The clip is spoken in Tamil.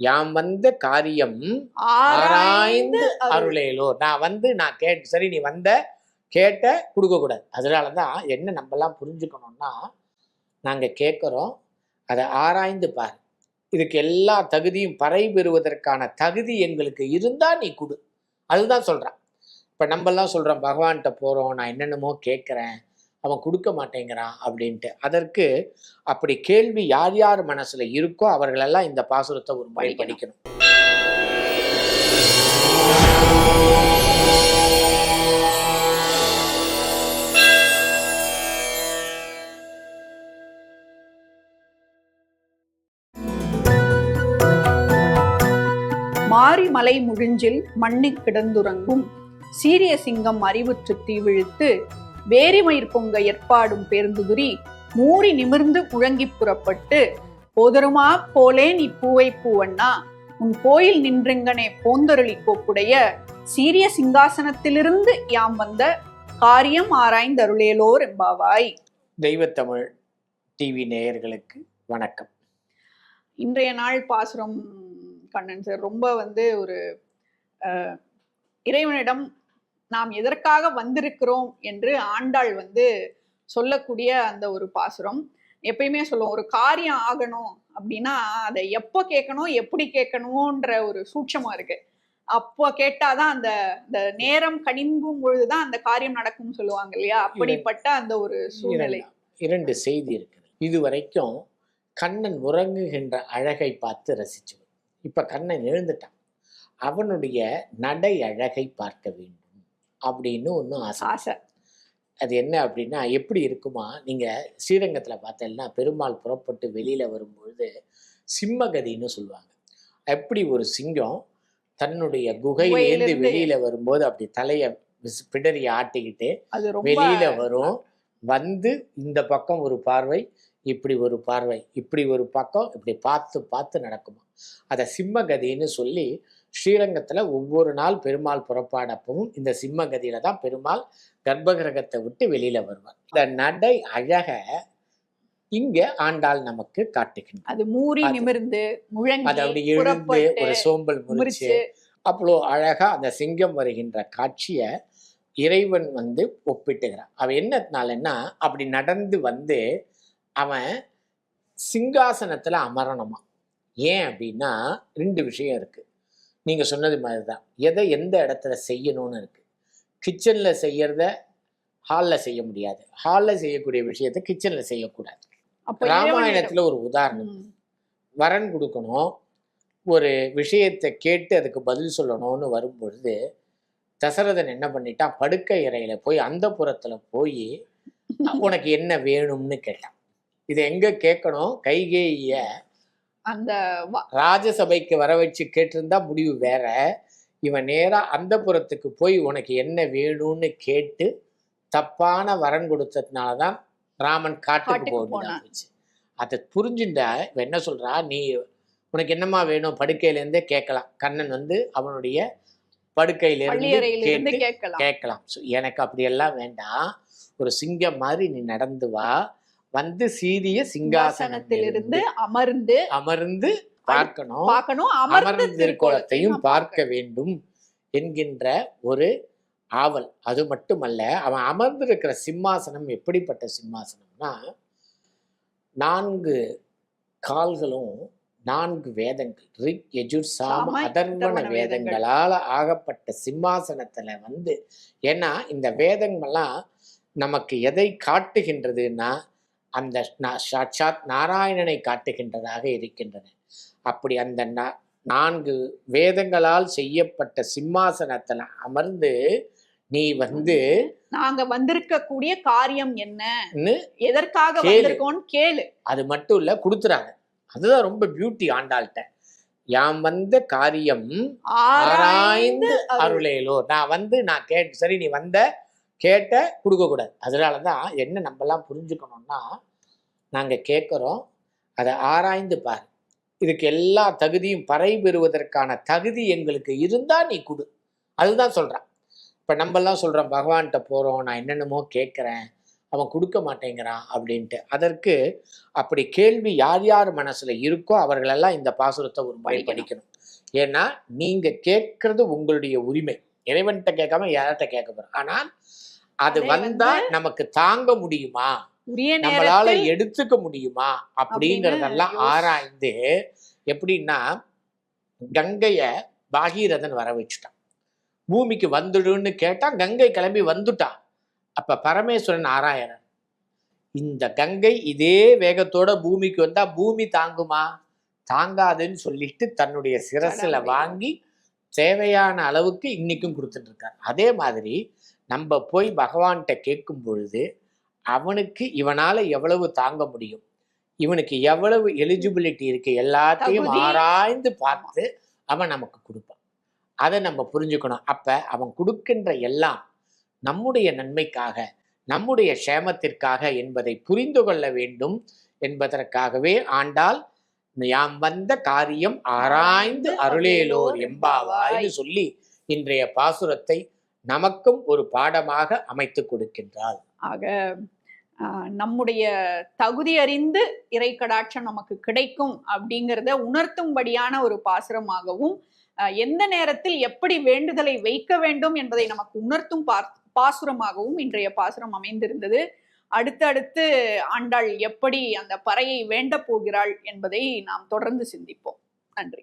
யாம் வந்த காரியம் ஆராய்ந்து அருளேலோ நான் வந்து நான் கேட்டு சரி நீ வந்த கேட்ட கொடுக்கக்கூடாது. அதனால தான் என்ன நம்மலாம் புரிஞ்சுக்கணும்னா நாங்கள் கேட்குறோம் அதை ஆராய்ந்து பார். இதுக்கு எல்லா தகுதியும் பறை பெறுவதற்கான தகுதி எங்களுக்கு இருந்தால் நீ கொடு. அதுதான் சொல்கிறான் இப்போ நம்மலாம் சொல்கிறோம் பகவான்கிட்ட போகிறோம் நான் என்னென்னமோ கேட்குறேன் அவன் கொடுக்க மாட்டேங்கிறான் அப்படின்ட்டு. அதற்கு அப்படி கேள்வி யார் யார் மனசுல இருக்கோ அவர்களெல்லாம் இந்த பாசுரத்தை ஒரு முறை படிக்கணும். மாரிமலை முழிஞ்சில் மண்ணிக் கிடந்துறங்கும். சீரிய சிங்கம் அறிவுற்று தீவிழித்து வேரிமயிர் பொங்க ஏற்பாடும் பேர்ந்துதுரி மூறி நிமிர்ந்து முழங்கிப் புறப்பட்டு போதருமா போலேன் இப்பூவை பூவண்ணா உன் கோயில் நின்றெங்கனே போந்தருளி கோப்புடைய சீரிய சிங்காசனத்திலிருந்து யாம் வந்த காரியம் ஆராய்ந்தருளேலோர் எம்பாவாய் தெய்வத்தமிழ் டிவி நேயர்களுக்கு வணக்கம். இன்றைய நாள் பாசுரம் கண்ணன் சார் ரொம்ப வந்து ஒரு இறைவனிடம் நாம் எதற்காக வந்திருக்கிறோம் என்று ஆண்டாள் வந்து சொல்லக்கூடிய அந்த ஒரு பாசுரம். எப்பயுமே சொல்லுவோம் ஒரு காரியம் ஆகணும் அப்படின்னா அதை எப்போ கேட்கணும் எப்படி கேட்கணுன்ற ஒரு சூட்சமா இருக்கு. அப்போ கேட்டாதான் அந்த அந்த நேரம் கனிம்பும் பொழுதுதான் அந்த காரியம் நடக்கும்னு சொல்லுவாங்க இல்லையா? அப்படிப்பட்ட அந்த ஒரு சூழ்நிலை. இரண்டு- இரண்டு செய்தி இருக்குது. இது வரைக்கும் கண்ணன் உறங்குகின்ற அழகை பார்த்து ரசிச்சு இப்ப கண்ணன் எழுந்துட்டான். அவனுடைய நடை அழகை பார்க்க வேண்டும். அப்படின்னு ஒன்றும் ஆசை ஆசை. அது என்ன அப்படின்னா எப்படி இருக்குமா? நீங்க ஸ்ரீரங்கத்துல பார்த்தீங்கன்னா பெருமாள் புறப்பட்டு வெளியில வரும்பொழுது சிம்மகதின்னு சொல்லுவாங்க. எப்படி ஒரு சிங்கம் தன்னுடைய குகையிலேருந்து வெளியில வரும்போது அப்படி தலைய பிடரி ஆட்டிக்கிட்டு வெளியில வரும். வந்து இந்த பக்கம் ஒரு பார்வை இப்படி ஒரு பார்வை இப்படி ஒரு பக்கம் இப்படி பார்த்து பார்த்து நடக்குமா? அதை சிம்மகதின்னு சொல்லி ஸ்ரீரங்கத்துல ஒவ்வொரு நாள் பெருமாள் புறப்பாடப்பவும் இந்த சிம்மகதியில தான் பெருமாள் கர்ப்பகிரகத்தை விட்டு வெளியில வருவார். இந்த நடை அழக இங்க ஆண்டாள் நமக்கு காட்டுகின்றார் அது மூறி அது- நிமிர்ந்து அது முழங்கி அப்படி எழுந்து ஒரு சோம்பல் முறிச்சு முறிச்சு அவ்வளோ அழகா அந்த சிங்கம் வருகின்ற காட்சியை இறைவன் வந்து ஒப்பிட்டுகிறான் அவன் என்னத்தினாலன்னா அப்படி நடந்து வந்து அவன் சிங்காசனத்துல அமரணுமா? ஏன் அப்படின்னா ரெண்டு விஷயம் இருக்கு. நீங்க சொன்னது மாதிரி தான் எதை எந்த இடத்துல செய்யணும்னு இருக்கு. கிச்சன்ல செய்யறத ஹாலில் செய்ய முடியாது. ஹாலில் செய்யக்கூடிய விஷயத்த கிச்சன்ல செய்யக்கூடாது. ராமாயணத்துல ஒரு உதாரணம். வரன் கொடுக்கணும். ஒரு விஷயத்தை கேட்டு அதுக்கு பதில் சொல்லணும்னு வரும்பொழுது தசரதன் என்ன பண்ணிட்டான்? படுக்கை அறையில போய் அந்த புறத்துல போய் உனக்கு என்ன வேணும்னு கேட்டான். இது எங்க கேட்கணும்? கைகேய அந்த ராஜசபைக்கு வர வச்சு கேட்டிருந்தா முடிவு வேற. இவன் நேரா அந்த புறத்துக்கு போய் உனக்கு என்ன வேணும்னு கேட்டு தப்பான வரன் கொடுத்ததுனால தான் ராமன் காட்டுக்கு காட்டுக்கு போக போனான். போச்சு. அதை புரிஞ்சுட்ட இவன் என்ன சொல்றா? நீ உனக்கு என்னம்மா வேணும்? படுக்கையில இருந்தே கேட்கலாம். கண்ணன் வந்து அவனுடைய படுக்கையில இருந்து பள்ளியறையிலிருந்து கேட்டு கேட்கலாம். So, எனக்கு அப்படியெல்லாம் வேண்டாம். ஒரு சிங்கம் மாதிரி நீ நடந்து வா. வந்து சீரிய சிங்காசனத்திலிருந்து அமர்ந்து அமர்ந்து பார்க்கணும். பார்க்கணும். அமர்ந்து திருக்கோலத்தையும் பார்க்க வேண்டும் என்கின்ற ஒரு ஆவல். அது மட்டுமல்ல அவன் அமர்ந்திருக்கிற சிம்மாசனம் எப்படிப்பட்ட சிம்மாசனம்னா நான்கு கால்களும் நான்கு வேதங்கள். ரிக் யஜுர் சாம வேதங்கள். வேதங்களால ஆகப்பட்ட சிம்மாசனத்துல வந்து ஏன்னா இந்த வேதங்கள்லாம் நமக்கு எதை காட்டுகின்றதுன்னா அந்த சாட்சாத் நாராயணனை காட்டுகின்றதாக இருக்கின்றன. அப்படி அந்த நான்கு வேதங்களால் செய்யப்பட்ட சிம்மாசனத்துல அமர்ந்து நீ வந்து நாங்க வந்திருக்கக்கூடிய காரியம் என்ன? ன்னு எதற்காக கேளு. வந்திருக்கோம்னு கேளு. அது மட்டும் இல்ல கொடுத்துறாங்க. அதுதான் ரொம்ப பியூட்டி ஆண்டாள்கிட்ட. யாம் வந்த காரியம் ஆராய்ந்து அருளேலோ. நான் வந்து நான் கேட்டு சரி நீ வந்த கேட்ட கொடுக்கக்கூடாது அதனால தான் என்ன நம்மலாம் புரிஞ்சுக்கணும்னா நாங்கள் கேட்குறோம் அதை ஆராய்ந்து பார். இதுக்கு எல்லா தகுதியும் பறை பெறுவதற்கான தகுதி எங்களுக்கு இருந்தால் நீ கொடு. அதுதான் சொல்கிறான் இப்போ நம்மலாம் சொல்கிறோம் பகவான்கிட்ட போகிறோம் நான் என்னென்னமோ கேட்குறேன் அவன் கொடுக்க மாட்டேங்கிறான் அப்படின்ட்டு. அதற்கு அப்படி கேள்வி யார் யார் மனசுல இருக்கோ அவர்களெல்லாம் இந்த பாசுரத்தை ஒரு முறை படிக்கணும். ஏன்னா நீங்க கேட்கறது உங்களுடைய உரிமை. இறைவன்கிட்ட கேட்காம யார்கிட்ட கேட்க போறோம்? ஆனால் அது வந்தா நமக்கு தாங்க முடியுமா? நம்மளால எடுத்துக்க முடியுமா? அப்படிங்கறதெல்லாம் ஆராய்ந்து எப்படின்னா கங்கைய பாகீரதன் வர வச்சுட்டான். பூமிக்கு வந்துடுன்னு கேட்டா கங்கை கிளம்பி வந்துட்டான். அப்ப பரமேஸ்வரன் ஆராயறன். இந்த கங்கை இதே வேகத்தோட பூமிக்கு வந்தா பூமி தாங்குமா? தாங்காதுன்னு சொல்லிட்டு தன்னுடைய சிரசுல. வாங்கி தேவையான அளவுக்கு இன்னைக்கும் கொடுத்துட்டு இருக்கார். அதே மாதிரி நம்ம போய் பகவான்கிட்ட கேட்கும் பொழுது அவனுக்கு இவனால எவ்வளவு தாங்க முடியும்? இவனுக்கு எவ்வளவு எலிஜிபிலிட்டி இருக்கு? எல்லாத்தையும். ஆராய்ந்து பார்த்து அவன் நமக்கு கொடுப்பான். அதை நம்ம புரிஞ்சுக்கணும். அப்ப அவன் கொடுக்கின்ற எல்லாம் நம்முடைய நன்மைக்காக நம்முடைய சேமத்திற்காக என்பதை புரிந்து கொள்ள வேண்டும் என்பதற்காகவே ஆண்டாள் யாம் வந்த காரியம் ஆராய்ந்து அருளேலோர் எம்பாவாய்னு சொல்லி இன்றைய பாசுரத்தை நமக்கும் ஒரு பாடமாக அமைத்து கொடுக்கின்றாள். ஆக நம்முடைய தகுதி அறிந்து இறை கடாட்சம் நமக்கு கிடைக்கும் அப்படிங்கிறத உணர்த்தும்படியான ஒரு பாசுரமாகவும் எந்த நேரத்தில் எப்படி வேண்டுதலை வைக்க வேண்டும் என்பதை நமக்கு உணர்த்தும் பாசுரமாகவும் இன்றைய பாசுரம் அமைந்திருந்தது. அடுத்தடுத்து ஆண்டாள் எப்படி அந்த பறையை வேண்ட போகிறாள் என்பதை நாம் தொடர்ந்து சிந்திப்போம். நன்றி.